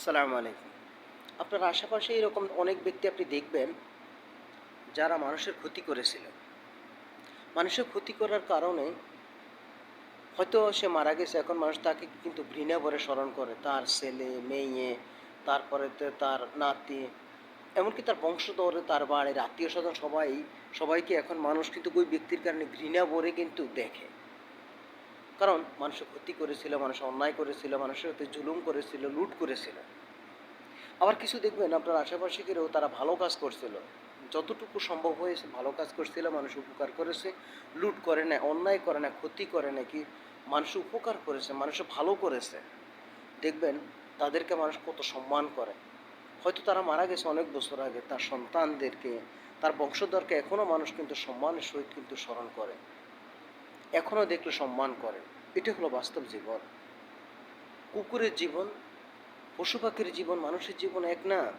আসসালামু আলাইকুম। আপনার আশেপাশে এরকম অনেক ব্যক্তি আপনি দেখবেন যারা মানুষের ক্ষতি করেছিল। মানুষের ক্ষতি করার কারণে হয়তো সে মারা গেছে, এখন মানুষ তাকে কিন্তু ঘৃণা ভরে স্মরণ করে। তার ছেলে, মেয়ে, তারপরে তার নাতি, এমনকি তার বংশধরে, তার বাড়ির আত্মীয় স্বজন সবাই, সবাইকে এখন মানুষ কিন্তু ওই ব্যক্তির কারণে ঘৃণা ভরে কিন্তু দেখে। কারণ মানুষের ক্ষতি করেছিল, মানুষ অন্যায় করেছিল, মানুষের সাথে জুলুম করেছিল, লুট করেছিল। আবার কিছু দেখবেন, আপনার আশেপাশে কেউ তারা ভালো কাজ করছিল। যতটুকু সম্ভব হয়েছে, ভালো কাজ করছিল, মানুষ উপকার করেছে, লুট করে না অন্যায় করে না ক্ষতি করে না কি, মানুষ উপকার করেছে, মানুষ ভালো করেছে। দেখবেন, তাদেরকে মানুষ কত সম্মান করে। হয়তো তারা মারা গেছে অনেক বছর আগে, তার সন্তানদেরকে, তার বংশধরকে এখনও মানুষ কিন্তু সম্মানের সহিত কিন্তু স্মরণ করে। এখনও দেখলে সম্মান করে এটা হলো বাস্তব জীবন। কুকুরের জীবন, পশু পাখির জীবন, মানুষের জীবন এক না।